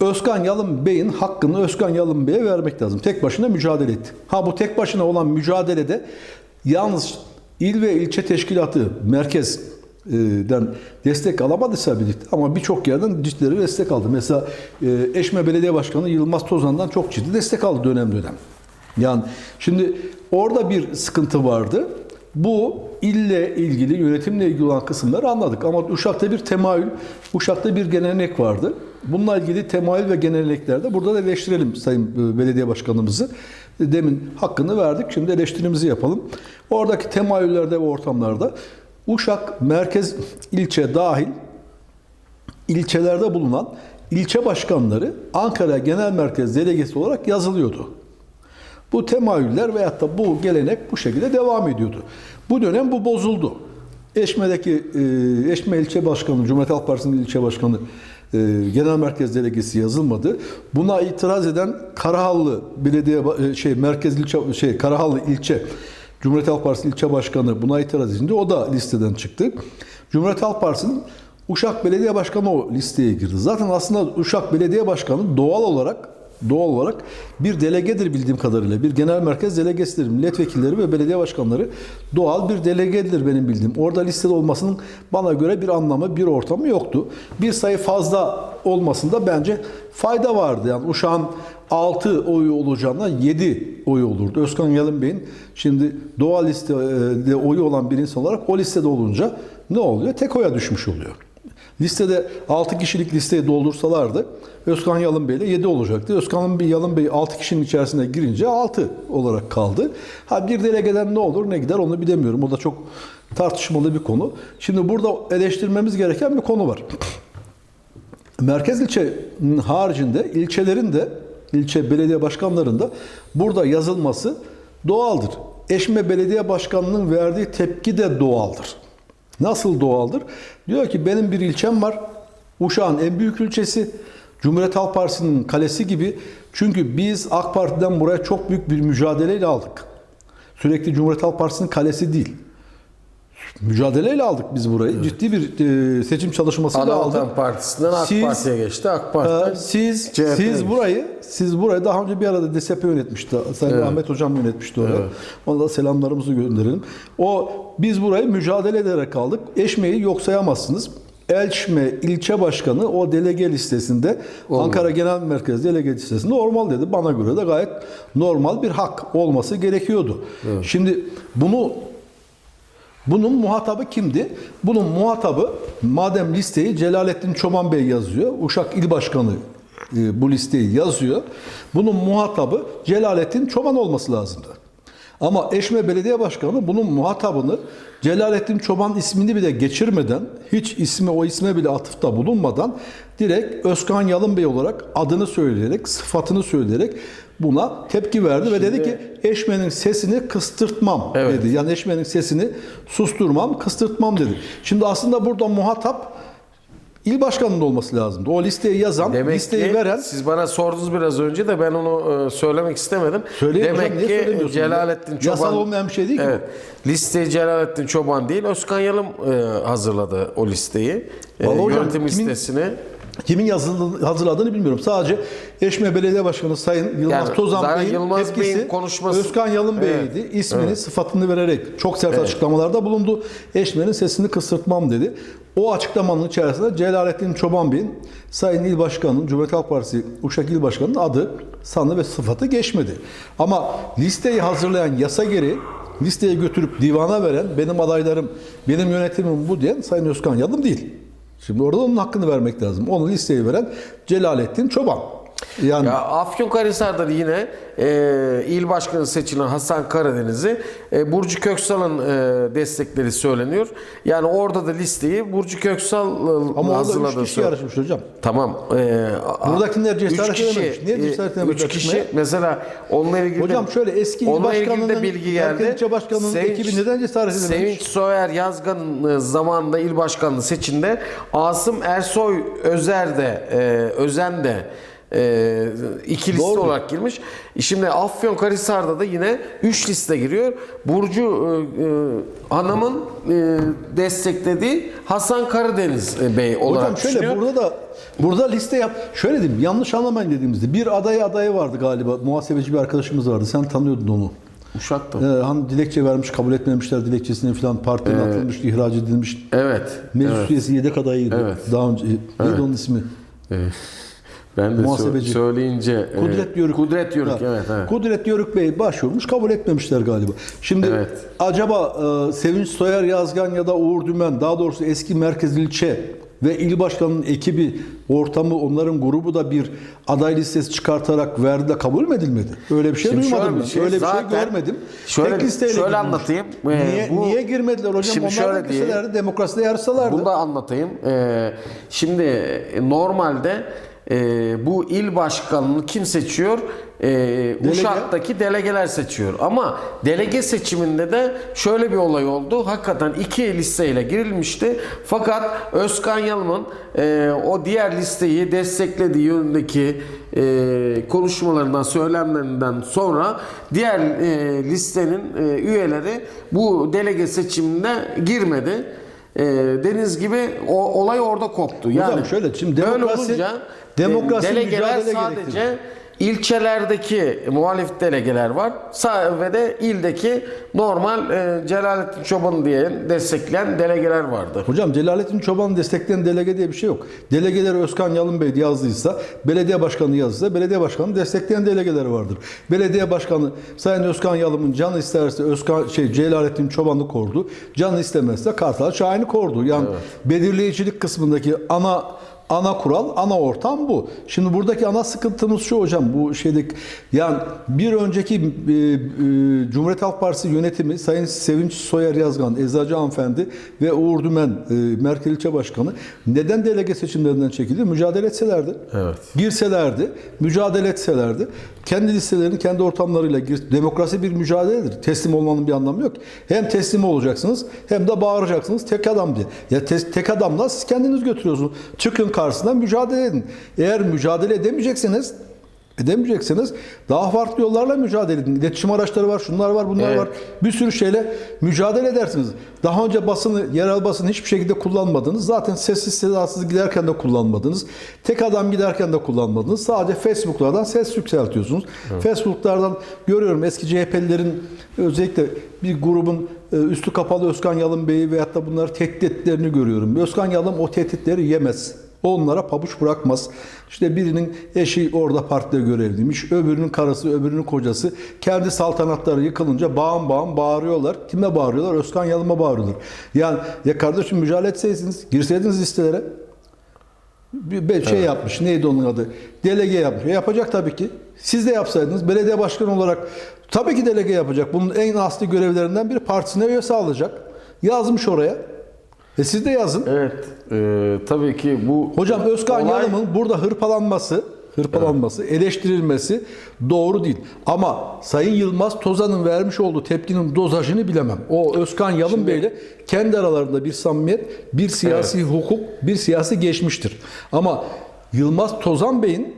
Özkan Yalın Bey'in hakkını Özkan Yalın Bey'e vermek lazım. Tek başına mücadele etti. Ha bu tek başına olan mücadelede yalnız il ve ilçe teşkilatı merkezden destek alamadıysa birlikte ama birçok yerden ciddi destek aldı. Mesela e, Eşme Belediye Başkanı Yılmaz Tozan'dan çok ciddi destek aldı dönem dönem. Yani şimdi orada bir sıkıntı vardı. Bu ille ilgili, yönetimle ilgili olan kısımları anladık. Ama Uşak'ta bir temayül, Uşak'ta bir gelenek vardı. Bununla ilgili temayül ve geleneklerde burada da eleştirelim Sayın e, Belediye Başkanımızı. Demin hakkını verdik, şimdi eleştirimizi yapalım. Oradaki temayüllerde ve ortamlarda Uşak merkez ilçe dahil ilçelerde bulunan ilçe başkanları Ankara Genel Merkez Delegesi olarak yazılıyordu. Bu temayüller veyahut da bu gelenek bu şekilde devam ediyordu. Bu dönem bu bozuldu. Eşme'deki e, Eşme ilçe başkanı, Cumhuriyet Halk Partisi'nin ilçe başkanı genel merkez delegesi yazılmadı. Buna itiraz eden Karahallı Belediye e, şey merkez ilçe şey Karahallı ilçe Cumhuriyet Halk Partisi ilçe başkanı buna itiraz edince o da listeden çıktı. Cumhuriyet Halk Partisi'nin Uşak Belediye Başkanı o listeye girdi. Zaten aslında Uşak Belediye Başkanı doğal olarak doğal olarak bir delegedir bildiğim kadarıyla. Bir genel merkez delegesidir. Milletvekilleri ve belediye başkanları doğal bir delegedir benim bildiğim. Orada listede olmasının bana göre bir anlamı, bir ortamı yoktu. Bir sayı fazla olmasında bence fayda vardı. Yani Uşak'ın 6 oyu olacağına 7 oyu olurdu. Özkan Yalın Bey'in şimdi doğal listede oyu olan bir insan olarak o listede olunca ne oluyor? Tek oya düşmüş oluyor. Listede 6 kişilik listeyi doldursalardı Özkan Yalın Bey ile 7 olacaktı. Özkan Yalın Bey 6 kişinin içerisine girince 6 olarak kaldı. Ha bir delegeden ne olur ne gider onu bilemiyorum. O da çok tartışmalı bir konu. Şimdi burada eleştirmemiz gereken bir konu var. Merkez ilçenin haricinde ilçelerin de ilçe belediye başkanlarında burada yazılması doğaldır. Eşme Belediye Başkanı'nın verdiği tepki de doğaldır. Nasıl doğaldır? Diyor ki benim bir ilçem var. Uşak'ın en büyük ilçesi. Cumhuriyet Halk Partisi'nin kalesi gibi. Çünkü biz AK Parti'den buraya çok büyük bir mücadeleyle aldık. Sürekli Cumhuriyet Halk Partisi'nin kalesi değil. Mücadeleyle aldık biz burayı. Ciddi bir e, seçim çalışmasıyla aldık. Anavatan Partisi'nden AK Siz- Parti'ye geçti. AK Parti'den Ee, siz CHP siz geçti. burayı siz burayı daha önce bir arada DSP yönetmişti. Sayın Ahmet hocam yönetmişti orada. Ona da selamlarımızı gönderelim. O biz burayı mücadele ederek aldık. Eşme'yi yok sayamazsınız. Elçme ilçe başkanı o delege listesinde Ankara Genel Merkez delege listesinde normal dedi. Bana göre de gayet normal bir hak olması gerekiyordu. Şimdi bunu bunun muhatabı kimdi? Bunun muhatabı madem listeyi Celalettin Çoban Bey yazıyor. Uşak İl Başkanı e, bu listeyi yazıyor. Bunun muhatabı Celalettin Çoban olması lazımdı. Ama Eşme Belediye Başkanı bunun muhatabını Celalettin Çoban ismini bile geçirmeden, hiç ismi o isme bile atıfta bulunmadan direkt Özkan Yalın Bey olarak adını söyleyerek, sıfatını söyleyerek buna tepki verdi ve dedi ki Eşme'nin sesini kıstırtmam Evet. dedi. Yani Eşme'nin sesini susturmam, kıstırtmam dedi. Şimdi aslında burada muhatap il başkanının olması lazımdı. O listeyi yazan, Demek listeyi ki veren siz bana sordunuz biraz önce de ben onu e, söylemek istemedim. Söyleyin Demek hocam, ki söylemiyorsunuz ya? Celalettin Çoban Yasal olmayan bir şey değil ki Evet. Listeyi Celalettin Çoban değil Özkan Yalım e, hazırladı o listeyi. E, Vallahi hocam, yönetim kimin- listesini. Kimin yazılı- hazırladığını bilmiyorum. Sadece Eşme Belediye Başkanı Sayın Yılmaz Yani Tozan Bey'in Yılmaz etkisi Bey'in konuşması- Özkan Yalın Evet. Bey'iydi. İsmini, sıfatını vererek çok sert açıklamalarda bulundu. Eşme'nin sesini kısırtmam dedi. O açıklamanın içerisinde Celalettin Çoban Bey'in Sayın İl Başkanı'nın, Cumhuriyet Halk Partisi Uşak İl Başkanı'nın adı, sanı ve sıfatı geçmedi. Ama listeyi hazırlayan yasa gereği listeye götürüp divana veren benim adaylarım, benim yönetimim bu diyen Sayın Özkan Yalın değil. Şimdi orada onun hakkını vermek lazım. Onu listeye veren Celalettin Çoban. Yani Ya Afyonkarahisar'da yine e, il başkanı seçilen Hasan Karadeniz'i e, Burcu Köksal'ın e, destekleri söyleniyor. Yani orada da listeyi Burcu Köksal e, ama orada üç kişi yarışmış hocam. Tamam. E, Buradakiler cesaret edememiş. Niye e, cesaret edememiş Üç kişi çıkmaya? mesela onunla ilgili de- Hocam şöyle eski il başkanının, bilgi geldi. ilçe başkanının ekibi neden cesaret edememiş? Sevinç Soyer Yazgan e, zamanında il başkanlığı seçimde Asım Ersoy Özer de e, Özen de e, iki liste Doğru. olarak girmiş. Şimdi Afyonkarahisar'da da yine 3 liste giriyor. Burcu e, e, Hanım'ın e, desteklediği Hasan Karadeniz e, Bey olarak Hocam şöyle düşünüyor. burada da burada liste yap. Şöyle diyeyim yanlış anlamayın dediğimizde bir aday adayı vardı galiba. Muhasebeci bir arkadaşımız vardı. Sen tanıyordun onu. Uşak'ta. Ee, hani dilekçe vermiş kabul etmemişler dilekçesini falan partiden atılmış, ihraç edilmiş. Evet. Meclis evet. üyesi yedek adayıydı. Evet. Daha önce neydi onun ismi? Evet. Ben de Muhasebeci. söyleyince e, Kudret Yörük. Kudret Yörük evet evet. Kudret Yörük Bey başvurmuş kabul etmemişler galiba. Şimdi Evet. acaba e, Sevinç Soyer Yazgan ya da Uğur Dümen daha doğrusu eski merkez ilçe ve il başkanının ekibi ortamı onların grubu da bir aday listesi çıkartarak verdi de kabul mü edilmedi? Öyle bir şey Şimdi duymadım ben. şey, Öyle bir şey görmedim. şöyle- Tek listeyle şöyle anlatayım. Ee, niye, bu- niye girmediler hocam? Şimdi Onlar şöyle girselerdi, demokraside yarışsalardı. Bunu da anlatayım. Ee, şimdi normalde e, bu il başkanını kim seçiyor? Ee, Uşak'taki delegeler seçiyor. Ama delege seçiminde de şöyle bir olay oldu. Hakikaten iki listeyle girilmişti. Fakat Özkan Yalım'ın e, o diğer listeyi desteklediği yönündeki e, konuşmalarından, söylemlerinden sonra diğer e, listenin e, üyeleri bu delege seçimine girmedi. E, deniz gibi o olay orada koptu. Yani şöyle, şimdi demokrasi- olunca, demokrasi e, delegeler mücadele sadece gerektirir. İlçelerdeki muhalif delegeler var. Sa- ve de ildeki normal e, Celalettin Çoban diye destekleyen delegeler vardı. Hocam Celalettin Çoban destekleyen delege diye bir şey yok. Delegeleri Özkan Yalın Bey yazdıysa, belediye başkanı yazdıysa, belediye başkanı destekleyen delegeleri vardır. Belediye başkanı Sayın Özkan Yalım'ın canı isterse Özkan şey Celalettin Çoban'ı kordu. Canı istemezse Kartal Şahin'i kordu. Yani belirleyicilik kısmındaki ana ana kural, ana ortam bu. Şimdi buradaki ana sıkıntımız şu hocam bu şeydeki yani bir önceki e, e, Cumhuriyet Halk Partisi yönetimi Sayın Sevinç Soyer Yazgan, Eczacı Hanımefendi ve Uğur Dümen e, Merkez İlçe Başkanı neden delege seçimlerinden çekildi? Mücadele etselerdi. Evet. Girselerdi, mücadele etselerdi. Kendi listelerini kendi ortamlarıyla gir. Demokrasi bir mücadeledir. Teslim olmanın bir anlamı yok. Hem teslim olacaksınız hem de bağıracaksınız tek adam diye. Ya te- tek adamla siz kendiniz götürüyorsunuz. Çıkın karşısına mücadele edin. Eğer mücadele edemeyeceksiniz edemeyeceksiniz. Daha farklı yollarla mücadele edin. İletişim araçları var, şunlar var, bunlar Evet. var. Bir sürü şeyle mücadele edersiniz. Daha önce basını, yerel basını hiçbir şekilde kullanmadınız. Zaten sessiz sedasız giderken de kullanmadınız. Tek adam giderken de kullanmadınız. Sadece Facebook'lardan ses yükseltiyorsunuz. Facebook'lardan görüyorum eski CHP'lilerin özellikle bir grubun e, üstü kapalı Özkan Yalın Bey'i veyahut da bunları tehdit ettiklerini görüyorum. Özkan Yalın o tehditleri yemez. Onlara pabuç bırakmaz. İşte birinin eşi orada partide görevliymiş. Öbürünün karısı, öbürünün kocası. Kendi saltanatları yıkılınca bağım bağım bağırıyorlar. Kime bağırıyorlar? Özkan Yalım'a bağırıyorlar. Yani ya kardeşim mücadele etseydiniz, girseydiniz listelere. Bir şey yapmış. Neydi onun adı? Delege yapmış. E, yapacak tabii ki. Siz de yapsaydınız belediye başkanı olarak tabii ki delege yapacak. Bunun en asli görevlerinden biri partisine üye sağlayacak. Yazmış oraya. E siz de yazın. Evet. e, tabii ki bu Hocam Özkan olay- Yalım'ın burada hırpalanması, hırpalanması, eleştirilmesi doğru değil. Ama Sayın Yılmaz Tozan'ın vermiş olduğu tepkinin dozajını bilemem. O Özkan Yalın Bey'le kendi aralarında bir samimiyet, bir siyasi hukuk, bir siyasi geçmiştir. Ama Yılmaz Tozan Bey'in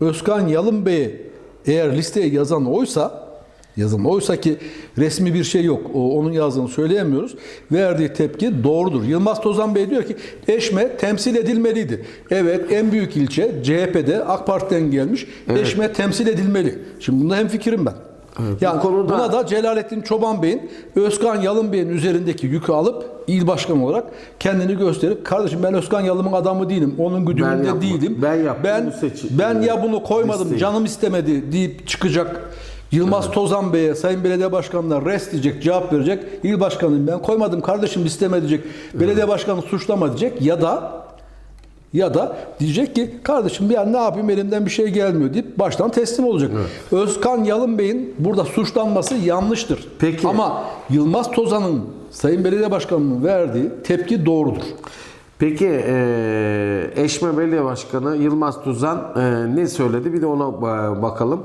Özkan Yalın Bey'i eğer listeye yazan oysa yazın. Oysa ki resmi bir şey yok. O, onun yazdığını söyleyemiyoruz. Verdiği tepki doğrudur. Yılmaz Tozan Bey diyor ki Eşme temsil edilmeliydi. Evet en büyük ilçe CHP'de AK Parti'den gelmiş. Eşme temsil edilmeli. Şimdi bunda hem fikrim ben. Yani bu konuda- buna da Celalettin Çoban Bey'in Özkan Yalın Bey'in üzerindeki yükü alıp il başkanı olarak kendini gösterip kardeşim ben Özkan Yalın'ın adamı değilim. Onun güdümünde değilim. ben yaptım ben, ben ya bunu koymadım listeyi. canım istemedi deyip çıkacak. Yılmaz Tozan Bey'e Sayın Belediye Başkanı'na rest diyecek, cevap verecek. İl başkanıyım ben koymadım kardeşim isteme diyecek. Belediye başkanı suçlama diyecek ya da ya da diyecek ki kardeşim ya ne yapayım elimden bir şey gelmiyor deyip baştan teslim olacak. Özkan Yalın Bey'in burada suçlanması yanlıştır. Peki. Ama Yılmaz Tozan'ın Sayın Belediye Başkanı'nın verdiği tepki doğrudur. Peki e, Eşme Belediye Başkanı Yılmaz Tuzan e, ne söyledi? Bir de ona e, bakalım.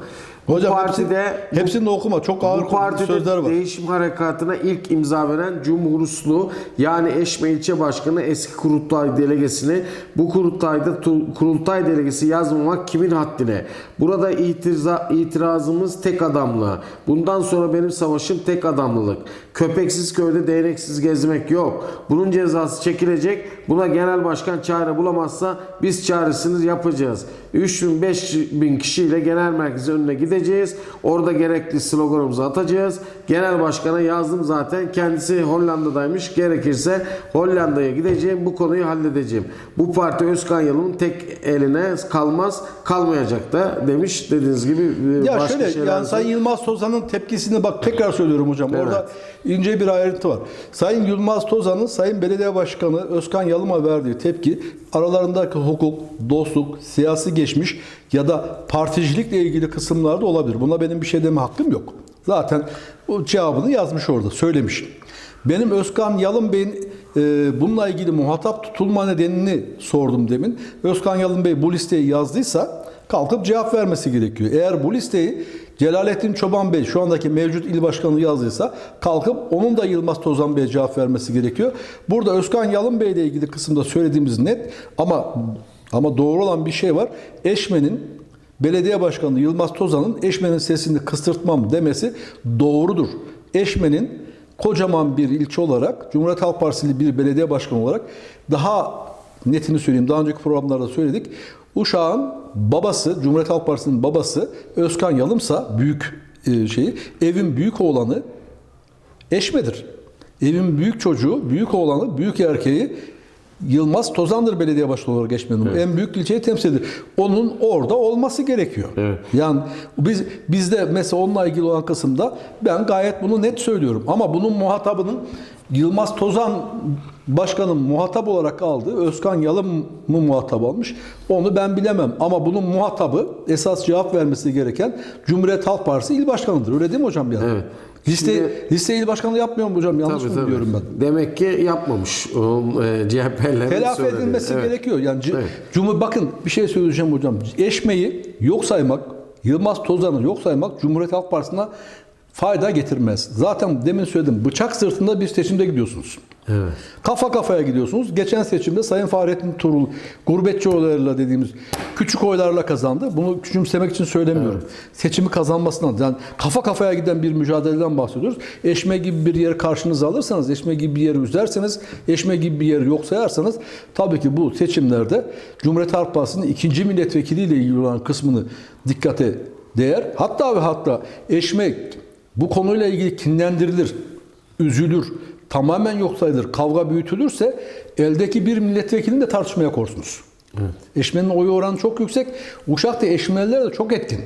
Hocam bu partide hepsini, hepsini okuma. Çok ağır bu partide sözler var. değişim harekatına ilk imza veren Cumhuruslu yani Eşme ilçe başkanı eski kurultay delegesini bu kurultayda kurultay delegesi yazmamak kimin haddine? Burada itiriza, itirazımız tek adamlı. Bundan sonra benim savaşım tek adamlılık. Köpeksiz köyde değneksiz gezmek yok. Bunun cezası çekilecek. Buna genel başkan çare bulamazsa biz çaresini yapacağız. 3000 5000 kişiyle genel merkezi önüne gideceğiz. Orada gerekli sloganımızı atacağız. Genel başkana yazdım zaten. Kendisi Hollanda'daymış. Gerekirse Hollanda'ya gideceğim. Bu konuyu halledeceğim. Bu parti Özkan Yalın'ın tek eline kalmaz. Kalmayacak da demiş. Dediğiniz gibi e, Ya başka şöyle şeyler yani Sayın Yılmaz Tozan'ın tepkisini bak tekrar söylüyorum hocam. Evet. Orada ince bir ayrıntı var. Sayın Yılmaz Tozan'ın Sayın Belediye Başkanı Özkan Yalım'a verdiği tepki aralarındaki hukuk, dostluk, siyasi geçmiş ya da particilikle ilgili kısımlarda olabilir. Buna benim bir şey deme hakkım yok. Zaten o cevabını yazmış orada, söylemiş. Benim Özkan Yalın Bey'in e, bununla ilgili muhatap tutulma nedenini sordum demin. Özkan Yalın Bey bu listeyi yazdıysa kalkıp cevap vermesi gerekiyor. Eğer bu listeyi Celalettin Çoban Bey şu andaki mevcut il başkanı yazdıysa kalkıp onun da Yılmaz Tozan Bey'e cevap vermesi gerekiyor. Burada Özkan Yalın Bey ile ilgili kısımda söylediğimiz net ama ama doğru olan bir şey var. Eşmen'in belediye başkanı Yılmaz Tozan'ın Eşmen'in sesini kıstırtmam demesi doğrudur. Eşmen'in kocaman bir ilçe olarak Cumhuriyet Halk Partili bir belediye başkanı olarak daha netini söyleyeyim. Daha önceki programlarda söyledik. Uşağın babası, Cumhuriyet Halk Partisi'nin babası Özkan Yalımsa büyük e, şeyi, evin büyük oğlanı Eşme'dir. Evin büyük çocuğu, büyük oğlanı, büyük erkeği Yılmaz Tozandır belediye başkanı olarak geçmenin. En büyük ilçeyi temsil ediyor. Onun orada olması gerekiyor. Evet. Yani biz bizde mesela onunla ilgili olan kısımda ben gayet bunu net söylüyorum. Ama bunun muhatabının Yılmaz Tozan başkanın muhatap olarak aldığı Özkan Yalın mı muhatap almış? Onu ben bilemem. Ama bunun muhatabı esas cevap vermesi gereken Cumhuriyet Halk Partisi il başkanıdır. Öyle değil mi hocam yani? Evet. Liste, Şimdi- liste il başkanı yapmıyor mu hocam? Yanlış Tabii, mı tabii. diyorum ben? Demek ki yapmamış. O, e, CHP'lerin Telafi söylediği. edilmesi Evet. gerekiyor. Yani Evet. Cumhur bakın bir şey söyleyeceğim hocam. Eşmeyi yok saymak, Yılmaz Tozan'ı yok saymak Cumhuriyet Halk Partisi'ne fayda getirmez. Zaten demin söyledim. Bıçak sırtında bir seçimde gidiyorsunuz. Evet. Kafa kafaya gidiyorsunuz. Geçen seçimde Sayın Fahrettin Turul gurbetçi oylarıyla dediğimiz küçük oylarla kazandı. Bunu küçümsemek için söylemiyorum. Seçimi kazanmasından yani kafa kafaya giden bir mücadeleden bahsediyoruz. Eşme gibi bir yeri karşınıza alırsanız, eşme gibi bir yeri üzerseniz, eşme gibi bir yeri yok sayarsanız tabii ki bu seçimlerde Cumhuriyet Halk Partisi'nin ikinci milletvekiliyle ilgili olan kısmını dikkate değer. Hatta ve hatta eşme bu konuyla ilgili kinlendirilir, üzülür, tamamen yok sayılır, kavga büyütülürse eldeki bir milletvekilini de tartışmaya korsunuz. Eşmenin oyu oranı çok yüksek. Uşak'ta eşmeliler de çok etkin.